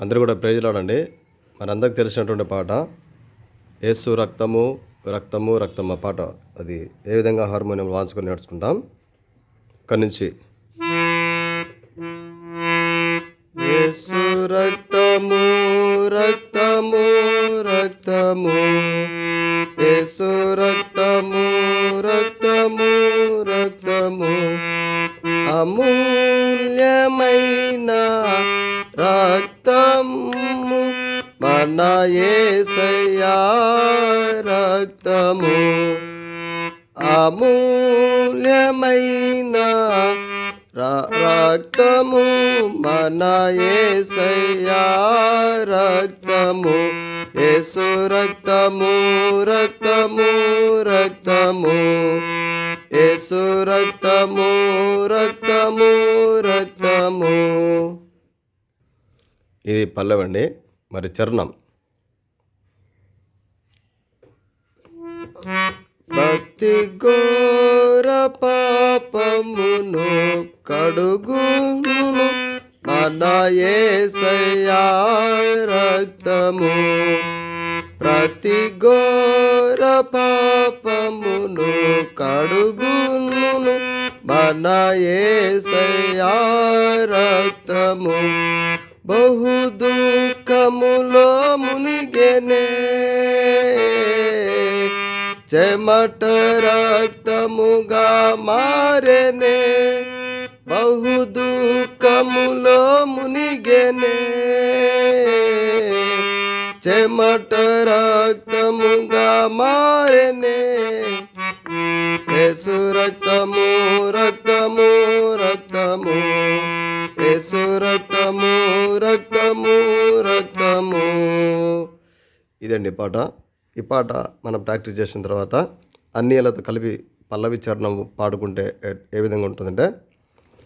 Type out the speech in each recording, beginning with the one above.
అందరూ కూడా ప్రేజలాడండి మనందరికి తెలిసినటువంటి పాట యేసు రక్తము రక్తము రక్తము పాట. అది ఏ విధంగా హార్మోనియం వాంచుకొని నేర్చుకుంటాం? ఇక్కడి నుంచి యేసు యేసయ్యా రక్తము? యేసు రక్తము రక్తము రక్తము. యేసు రక్తము రక్తము రక్తము. ఇది పల్లవండి. మరి చరణం. భక్తి ఘోర పాపమును కడుగును మన రక్తము ప్రతి ఘోర పాపమును కడుగును మన రక్తము బహు దుఃఖములో మునిగెనే. చెమట రక్తముగా మారెనే. బహు దుఃఖములో మునిగెనే. చెమట రక్తముగా మారెనే. యేసు రక్తము రక్తము రక్తము. యేసు రక్తము రక్తము రక్తము. ఇదండి పాట. ఈ పాట మనం ప్రాక్టీస్ చేసిన తర్వాత అన్ని కలిపి పల్లవి చరణం పాడుకుంటే ఏ- ఏ విధంగా ఉంటుందంటే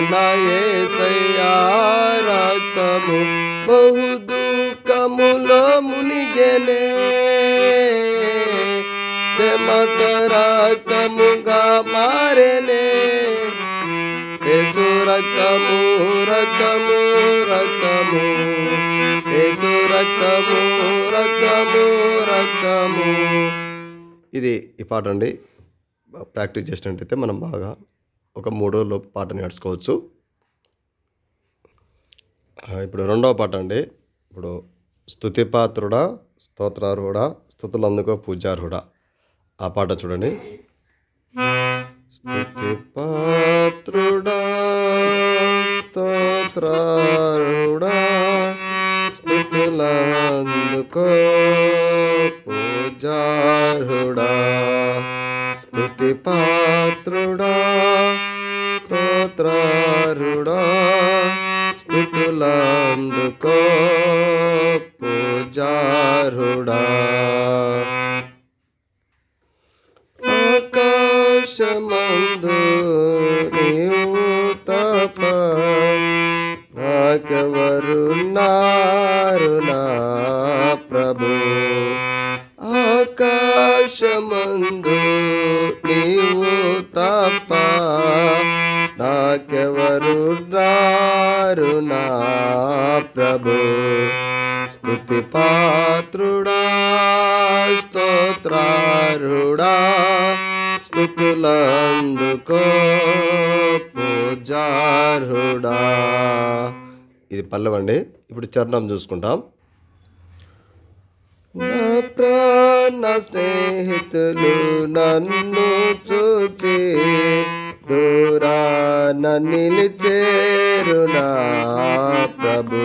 మన రక్తము బహు దుఃఖములో మునిగెనే. చెమట రక్తముగా మారెనే. యేసు రక్తము రక్తము రక్తము. యేసు రక్తము రక్తము రక్తము. ఇది ఈ పాట అండి. ప్రాక్టీస్ చేసినట్టయితే మనం బాగా ఒక మూడు రోజుల్లో పాట నేర్చుకోవచ్చు ఇప్పుడు రెండవ పాట అండి. ఇప్పుడు స్థుతిపాత్రుడా స్తోత్రార్హుడా స్థుతులు అందుకో పూజార్హుడా. ఆ పాట చూడండి. స్థుతిపాత్రుడా స్తోత్రార్హుడా స్థుతులందుకో పూజార్హుడా. స్థుతిపాత్రుడా స్తోత్రారుడా స్థుతులందుకో పూజారుడా. ఆకాశమందు నీవు తప నాకెవరున్నారు నా ప్రభు. ఆకాశమందు నీవు తప్ప నాకెవరున్నారు నా ప్రభు స్థుతి పాత్రుడా స్తోత్రారుడా స్థుతులందుకో పూజారుడా ఇది పల్లవండి ఇప్పుడు చరణం చూసుకుంటాం నా ప్రాణ స్నేహితులు నన్ను చూచి దూరాన నిలిచేరు నా ప్రభు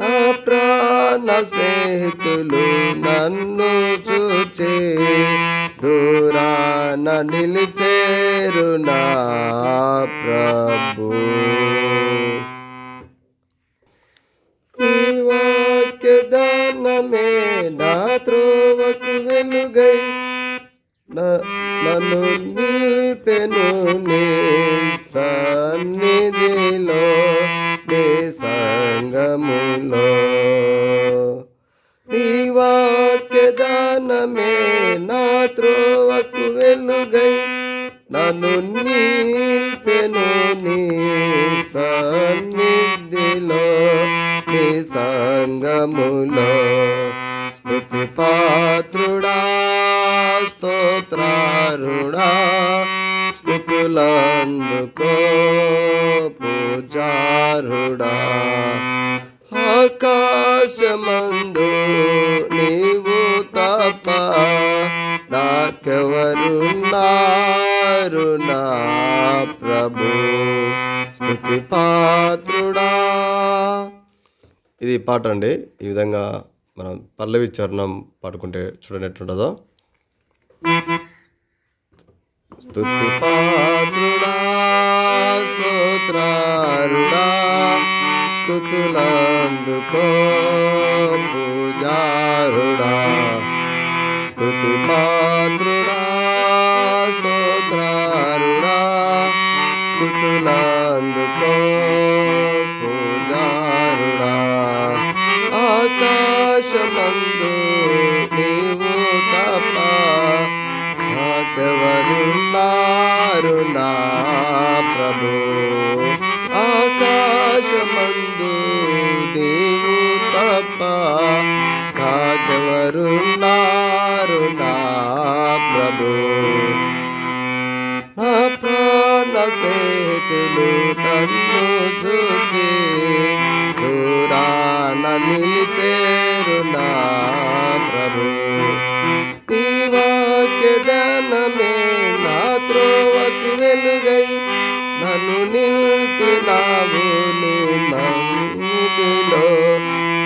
నా ప్రాణ స్నేహితులు నన్ను చూచి దూరాన నిలిచేరు నా ప్రభు ఈ వాక్య దానమే నా త్రోవకు వెలుగై నన్ను నిల్పెను నీ సన్నిధిలో నీ సంగములో నీ వాక్య దానమే నా త్రోవకు వెలుగై నన్ను నిల్పెను నీ సన్నిధిలో సంగములో స్థుతి పాత్రుడా స్తోత్రారుడా స్థుతులందుకో పూజారుడా. ఆకాశమందు నీవు తప నాకెవరున్నారు నా ప్రభు? స్థుతి పాత్రుడా. ఇది పాట అండి. ఈ విధంగా మనం పల్లవి చరణం పాడుకుంటే చూడండి ఎట్లుంటుందో. స్తుతి పాత్రుడా స్తోత్రారుడా స్తుతులందుకో పూజారుడా. స్తుతి పాత్రుడా స్తోత్రారుడా స్తుతులందుకో నన్ను నిలిపినావు నీ మందిలో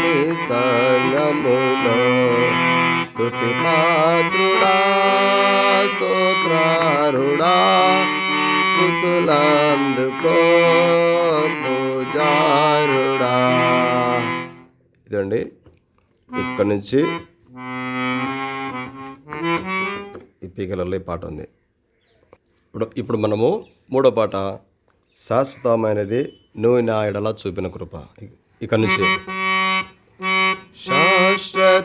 నీ సంగములో. స్థుతి పాత్రుడా స్తోత్రారుడా స్థుతులందుకో పూజారుడా. ఇదండి ఇక్కడి నుంచి ఈ పీకలలో ఈ పాట ఉంది. ఇప్పుడు ఇప్పుడు మనము మూడో పాట శాశ్వతమైనది నువ్వు నా ఎడల చూపిన కృప. ఇక- నుంచి. శాశ్వతమైనది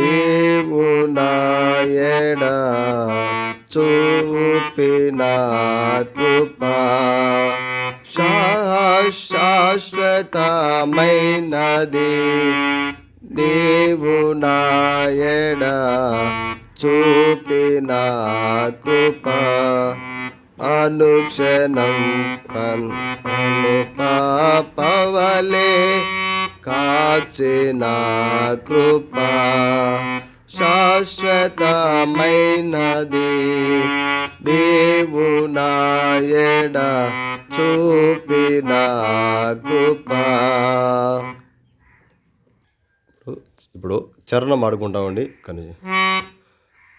నీవు నా ఎడ చూపిన కృప. శాశ్వతమైనది నీవు నా ఎడ చూపిన కృప అనుక్షణం కన్ను పాపవలే కాచిన కృప. శాశ్వతమైనది దేవునాయడ చూపిన కృప. ఇప్పుడు చరణం ఆడుకుంటామండి కానీ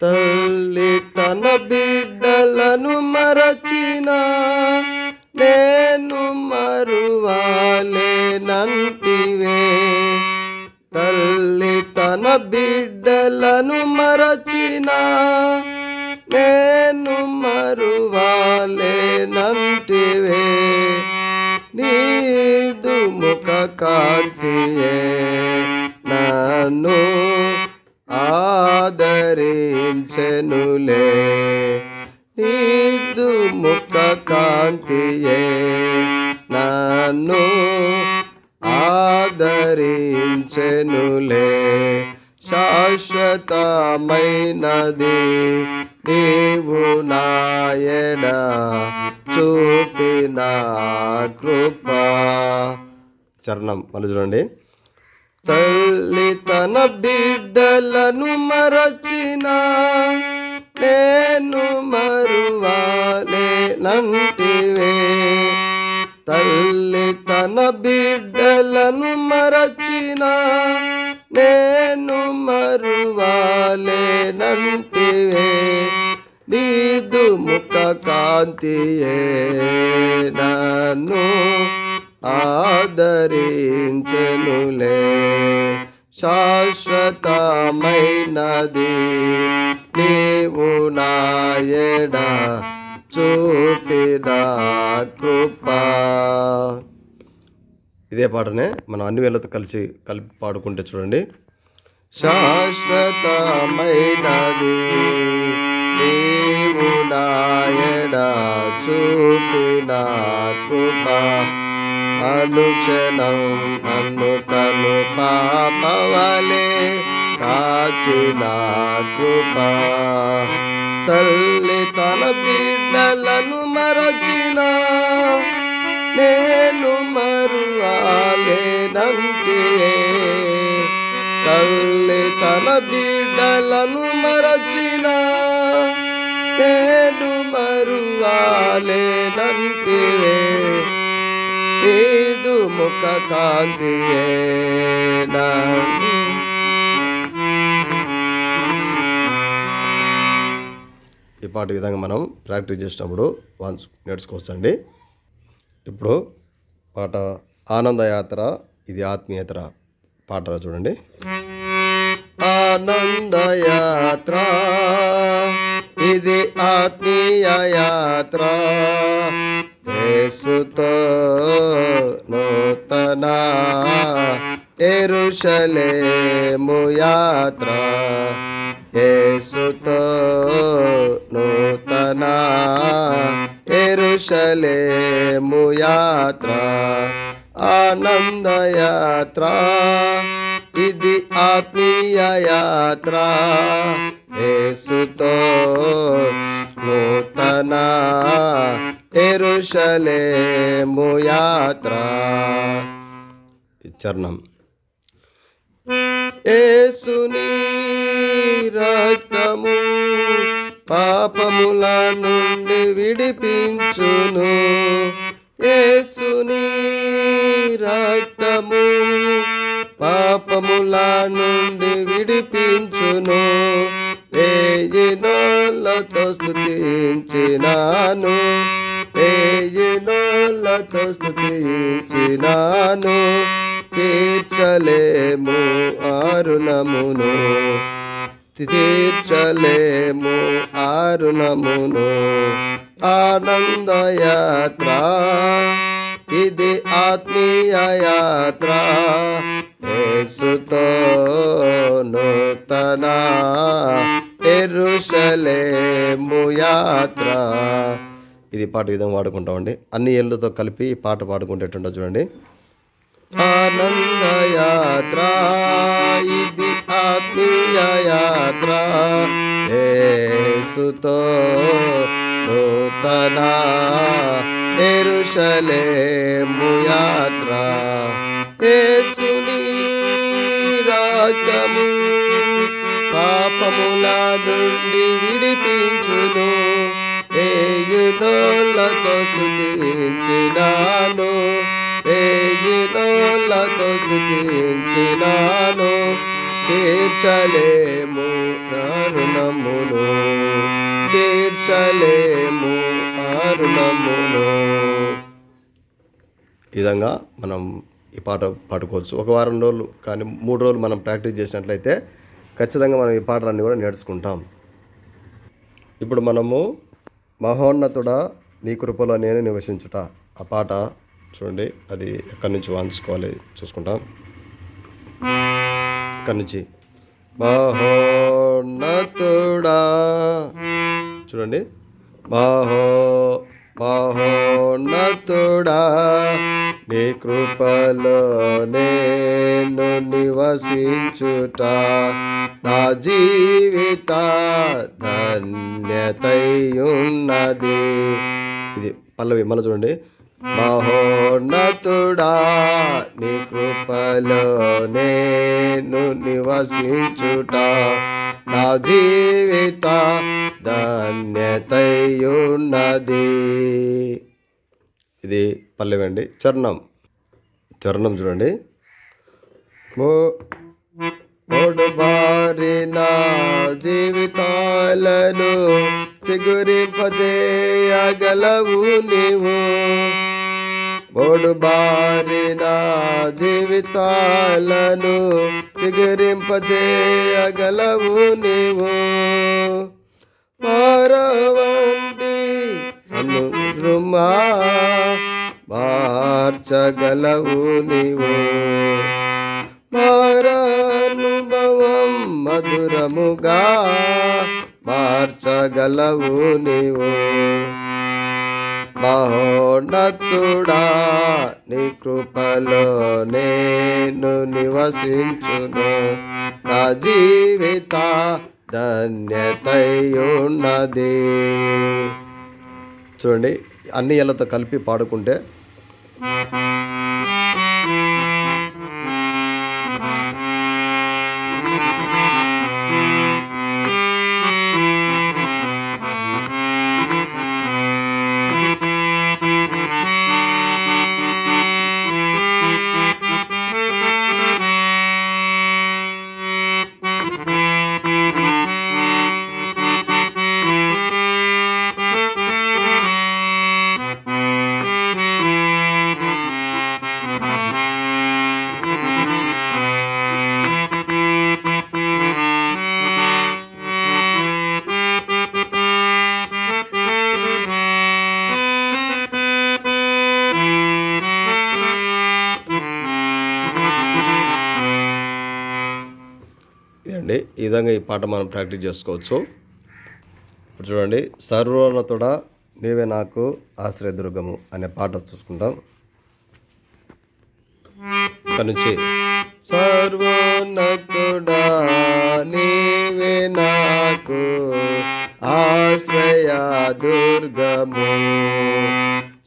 తల్లి తన బిడ్డలను మరచిన నేను మరువాలేనంటివే తల్లి తన బిడ్డలను మరచిన నేను మరువాలేనంటివే నీదు ముఖ కాంతియే నన్ను ఆదరించెనులే. నీదు ముఖ కాంతియే నన్ను ఆదరించెనులే. శాశ్వతమైనది నీవు నాయన చూపిన కృప. చరణం మళ్ళీ చూడండి. తల్లి తన బిడ్డలను మరచిన నేను మరువాలే నంటివే. తల్లి తన బిడ్డలను మరచిన నేను మరువాలే కాంతివే నీదు ముఖ కాంతియే నన్ను ఆదరించనులే. శాశ్వతమైనది నీవు నాయడ చూపిన కృప. ఇదే పాటనే మనం అన్ని వేళ్ళతో కలిసి కలిపి పాడుకుంటే చూడండి. శాశ్వతమైనది నీవు నాయడ చూపిన కృప. అనుచనం నన్ను తను పాపవలే కాచిన కృప. తల్లి తన బిడ్డలను మరచిన నేను మరువాలేనంటే. తల్లి తన బిడ్డలను మరచిన నేను మరువాలేనంటే. ఏదు ముఖ కాంతియే ఈ పాట విధంగా మనం ప్రాక్టీస్ చేసినప్పుడు వన్స్ నేర్చుకోవచ్చండి ఇప్పుడు పాట ఆనందయాత్ర ఇది ఆత్మీయతర పాట చూడండి. ఆనందయాత్ర ఇది ఆత్మీయ యాత్ర యేసుతో నూతన ఎరుషలేము యాత్ర. యేసుతో నూతన ఎరుషలేము యాత్ర. ఆనందయాత్ర ఇది ఆత్మీయ యాత్ర. యేసుతో నూతన ఎరుషలేము యాత్ర. చరణం. ఏసుని రక్తము పాపముల నుండి విడిపించును. ఏసుని రక్తము పాపముల నుండి విడిపించును. వేయినోళ్ళతో స్థుతించినాను వేయినోళ్ళతో స్థుతించినాను తీర్చలేము అరుణమును. తీర్చలేము అరుణమును. ఆనందయాత్ర ఇది ఆత్మీయ యాత్ర యేసుతో నూతన ఎరుషలేము యాత్ర. ఇది పాట విధంగా వాడుకుంటామండి. అన్ని ఏళ్ళతో కలిపి పాట పాడుకుంటేటుంటో చూడండి. ఆనందయాత్ర ఇది ఆత్మీయ యాత్ర ఏసుతో నూతన ఎరుషలేము యాత్ర. యేసుని రాజ్యము పాపముల నుండి విడిపించును. ఏయునోళ్ళతో స్థుతించినాను ఏయునోళ్ళతో స్థుతించినాను తీర్చలేము అరుణమును తీర్చలేము అరుణమును ఈ విధంగా మనం ఈ పాట పాడుకోవచ్చు. ఒక వారం రోజులు కానీ మూడు రోజులు మనం ప్రాక్టీస్ చేసినట్లయితే ఖచ్చితంగా మనం ఈ పాటలన్నీ కూడా నేర్చుకుంటాం. ఇప్పుడు మనము మహోన్నతుడా నీ కృపలో నేను నివసించుట. ఆ పాట చూడండి. అది ఎక్కడి నుంచి వాయించుకోవాలి చూసుకుంటాం. ఇక్కడి నుంచి? మహోన్నతుడా. చూడండి. మహో మహోన్నతుడా నీ కృపలో నేను నివసించుట. నా జీవిత ధన్యతయున్నది. ఇది పల్లవి మళ్ళీ చూడండి. మహోన్నతుడా నీ కృపలో నేను నివసించుట. నా జీవిత ధన్యతయున్నది. ఇది పల్లెవండి. చరణం. చరణం చూడండి. మో పొడుబారిన జీవితాలను చిగురింపజేయగలవు నీవు. పొడుబారిన జీవితాలను చిగురింపజేయగలవు నీవు. మారవండి అను రుమా మార్చగలవు నీవు. మారానుభవం మధురముగా మార్చగలవు నీవు. మహోన్నతుడా నీ కృపలో నేను నివసించును. నా జీవిత ధన్యతయున్నది. చూడండి. అన్ని ఇళ్ళతో కలిపి పాడుకుంటే విధంగా ఈ పాట మనం ప్రాక్టీస్ చేసుకోవచ్చు. ఇప్పుడు చూడండి సర్వోన్నతుడ నీవే నాకు ఆశ్రయదుర్గము అనే పాట చూసుకుంటాం ఇక్కడ నుంచి సర్వోన్నతుడా నీవే నాకు ఆశ్రయ దుర్గము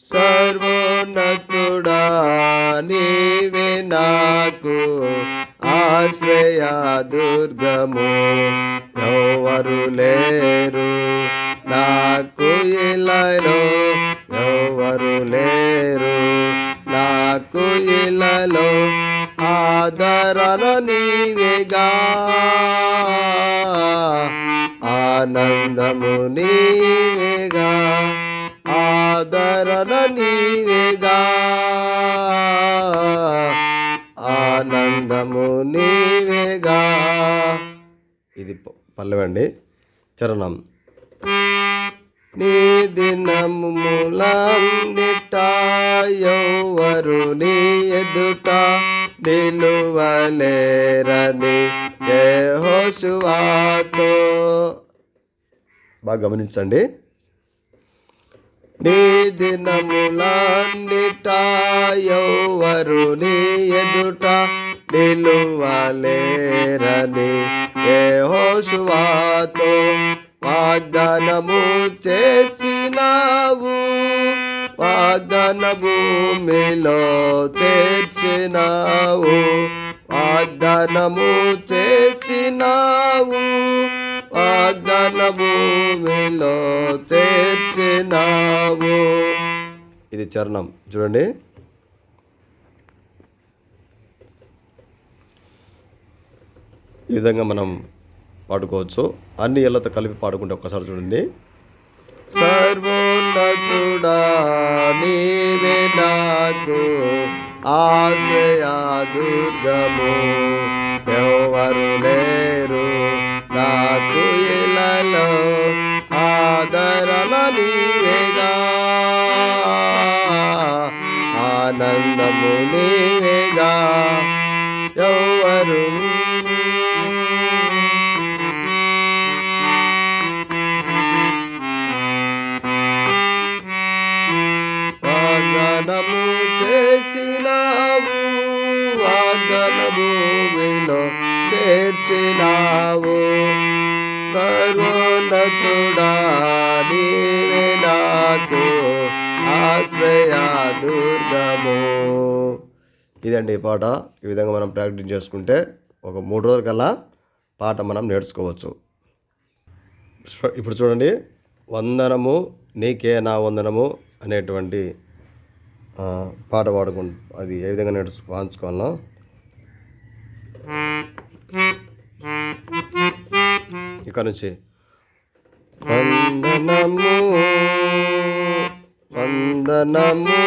సర్వోన్నతుడా నీవే నాకు ఆశ్రయ దుర్గము ఎవరు లేరు? నాకు ఇలాలో ఎవరు లేరు? నాకు ఇలాలో ఆదరణ నీవేగా. ఆనందము నీవేగా. ఆదరణ నీవేగా. ఆనందము నీవేగా. ఇది పల్లవండి చరణం. నీ దినము నీ ఎదుట నిలువలేరని యెహోషువాతో. బాగా గమనించండి. నీ దినములన్నిటాయవరు నీ ఎదుట నిలువలేరని యెహోషువాతో వాగ్దానము చేసినావు. వాగ్దాన భూమిలో చేర్చినావు. వాగ్దానము చేసినావు. వాగ్దాన భూమిలో చేర్చినావు. ఇది చరణం. చూడండి. ఈ విధంగా మనం పాడుకోవచ్చు. అన్ని ఇళ్ళతో కలిపి పాడుకుంటే ఒక్కసారి చూడండి. సర్వోన్నతుడా నీవే నాకు ఆశ్రయ దుర్గము ఎవరు లే సర్వోన్నతుడా నీవే నాకు ఆశ్రయ దుర్గము. ఇదండి ఈ పాట. ఈ విధంగా మనం ప్రాక్టీస్ చేసుకుంటే ఒక మూడు రోజుల కల్లా పాట మనం నేర్చుకోవచ్చు. ఇప్పుడు చూడండి వందనము నీకే నా వందనము అనేటువంటి పాట పాడుకు అది ఏ విధంగా నేర్చు వాంచుకోవాలనో ఇక్కడ నుంచి వందనము వందనము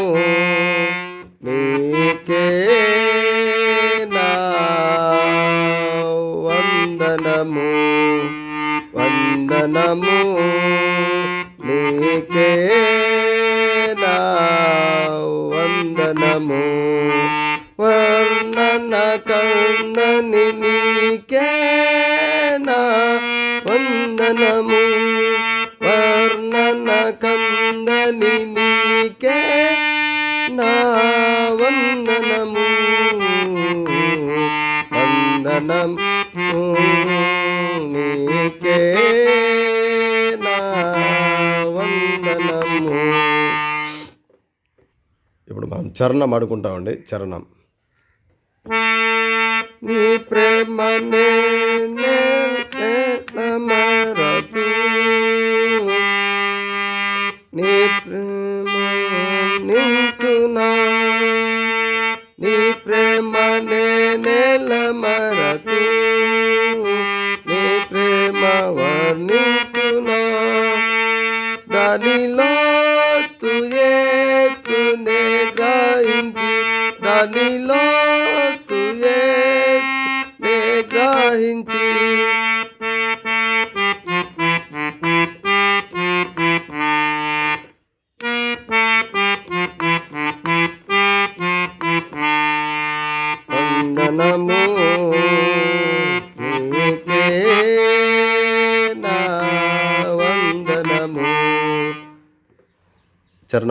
నీకే నా వందనము వందనము నీకే నా వందనము వర్ణన కందని నీకే నా. వందనము నీకే నా వందనము. వందనం నీకే నా వందనము. ఇప్పుడు మనం చరణం ఆడుకుంటామండి చరణం. నీ ప్రేమ నే నీ నింతునా నీ ప్రేమ నేల మరతు నీ ప్రేమ వర్ణింతునా? దానిలో తుయే తునే గ్రహించి దానిలో తుయే నే గ్రహించి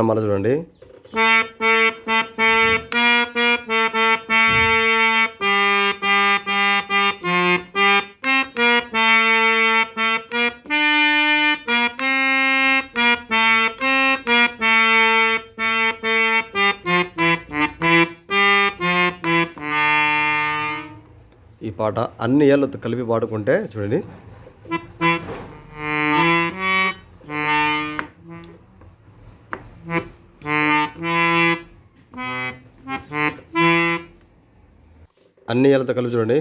చరణం మళ్ళీ చూడండి. ఈ పాట అన్ని ఏళ్ళతో కలిపి పాడుకుంటే చూడండి. అన్ని ఏళ్ళతో కలిపి చూడండి.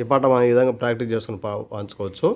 ఈ పాట మనం ఈ విధంగా ప్రాక్టీస్ చేసుకుని పా పంచుకోవచ్చు.